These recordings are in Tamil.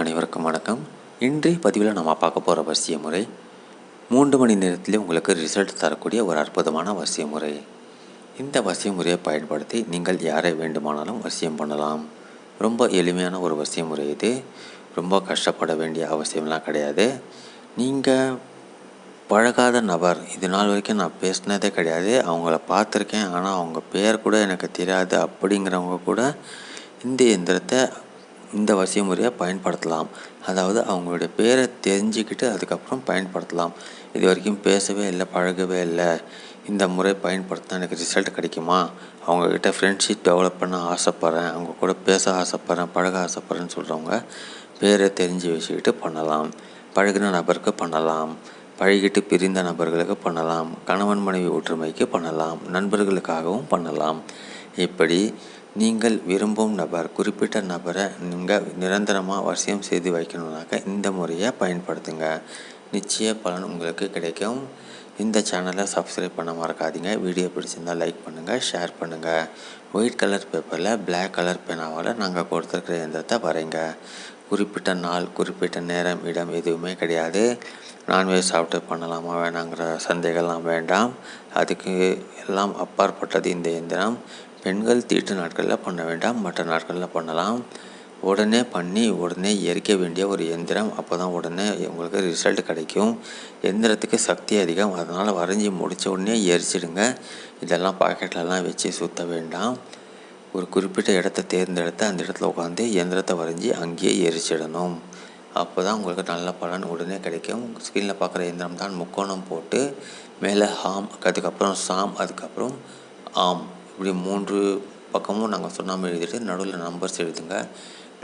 அனைவருக்கும் வணக்கம். இன்றைய பதிவில் நம்ம பார்க்க போகிற வசிய முறை மூன்று மணி நேரத்தில் உங்களுக்கு ரிசல்ட் தரக்கூடிய ஒரு அற்புதமான வரிசை முறை இந்த வரிசை முறையை பயன்படுத்தி நீங்கள் யாரை வேண்டுமானாலும் வசியம் பண்ணலாம். ரொம்ப எளிமையான ஒரு வரிசை முறை இது. ரொம்ப கஷ்டப்பட வேண்டிய அவசியம்லாம் கிடையாது. நீங்கள் பழகாத நபர் இது நாள் வரைக்கும் நான் பேசினதே கிடையாது. அவங்கள பார்த்துருக்கேன் ஆனால் அவங்க பேர் கூட எனக்கு தெரியாது. அப்படிங்கிறவங்க கூட இந்த எந்திரத்தை இந்த வசிய முறையை பயன்படுத்தலாம். அதாவது அவங்களுடைய பேரை தெரிஞ்சுக்கிட்டு அதுக்கப்புறம் பயன்படுத்தலாம். இது வரைக்கும் பேசவே இல்லை பழகவே இல்லை. இந்த முறை பயன்படுத்தினா எனக்கு ரிசல்ட் கிடைக்குமா? அவங்கக்கிட்ட ஃப்ரெண்ட்ஷிப் டெவலப் பண்ண ஆசைப்பட்றேன் அவங்க கூட பேச ஆசைப்பட்றேன் பழக ஆசைப்பட்றேன்னு சொல்கிறவங்க பேரை தெரிஞ்சு வச்சுக்கிட்டு பண்ணலாம். பழகின நபருக்கு பண்ணலாம். பழகிட்டு பிரிந்த நபர்களுக்கு பண்ணலாம். கணவன் மனைவி ஒற்றுமைக்கு பண்ணலாம். நண்பர்களுக்காகவும் பண்ணலாம். இப்படி நீங்கள் விரும்பும் நபர் குறிப்பிட்ட நபரை நீங்கள் நிரந்தரமாக வசியம் செய்து வைக்கணுன்னாக்க இந்த முறையை பயன்படுத்துங்க. நிச்சய பலன் உங்களுக்கு கிடைக்கும். இந்த சேனலை சப்ஸ்கிரைப் பண்ண மறக்காதீங்க. வீடியோ பிடிச்சிருந்தால் லைக் பண்ணுங்கள் ஷேர் பண்ணுங்கள் ஒயிட் கலர் பேப்பரில் பிளாக் கலர் பேனாவால் நாங்கள் கொடுத்துருக்குற எந்திரத்தை வரைங்க. குறிப்பிட்ட நாள் குறிப்பிட்ட நேரம் இடம் எதுவுமே கிடையாது. நான்வெஜ் சாப்பிட்டு பண்ணலாமா வேணாங்கிற சந்தேகம்லாம் வேண்டாம். அதுக்கு எல்லாம் அப்பாற்பட்டது இந்த எந்திரம் பெண்கள் தீட்டு நாட்களில் பண்ண வேண்டாம் மற்ற நாட்களில் பண்ணலாம். உடனே பண்ணி உடனே எரிக்க வேண்டிய ஒரு எந்திரம் அப்போ தான் உடனே உங்களுக்கு ரிசல்ட் கிடைக்கும். எந்திரத்துக்கு சக்தி அதிகம் அதனால் வரைஞ்சி முடித்த உடனே எரிச்சிடுங்க. இதெல்லாம் பாக்கெட்லலாம் வச்சு சுற்ற வேண்டாம். ஒரு குறிப்பிட்ட இடத்த தேர்ந்தெடுத்து அந்த இடத்துல உட்காந்து எந்திரத்தை வரைஞ்சி அங்கேயே எரிச்சிடணும். அப்போ தான் உங்களுக்கு நல்ல பலன் உடனே கிடைக்கும். ஸ்க்ரீனில் பார்க்குற எந்திரம் தான் முக்கோணம் போட்டு மேலே ஹாம் அதுக்கப்புறம் சாம் அதுக்கப்புறம் ஆம். இப்படி மூன்று பக்கமும் நாங்கள் சொன்னாமல் எழுதிட்டு நடுவில் நம்பர்ஸ் எழுதுங்க.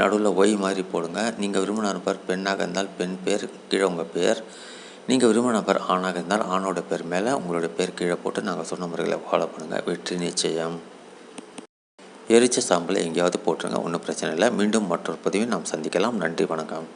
நடுவில் ஒய் மாதிரி போடுங்க. நீங்கள் விரும்பின நபர் பெண்ணாக இருந்தால் பெண் பேர் கீழே உங்கள் பேர். நீங்கள் விரும்பின நபர் ஆணாக இருந்தால் ஆணோட பேர் மேலே உங்களுடைய பேர் கீழே போட்டு நாங்கள் சொன்ன முறைகளை ஃபாலோ பண்ணுங்கள் வெற்றி நிச்சயம். எரிச்ச சாம்பலை எங்கேயாவது போட்டுருங்க. ஒன்றும் பிரச்சனை இல்லை. மீண்டும் மற்றொரு பதிவை நாம் சந்திக்கலாம். நன்றி வணக்கம்.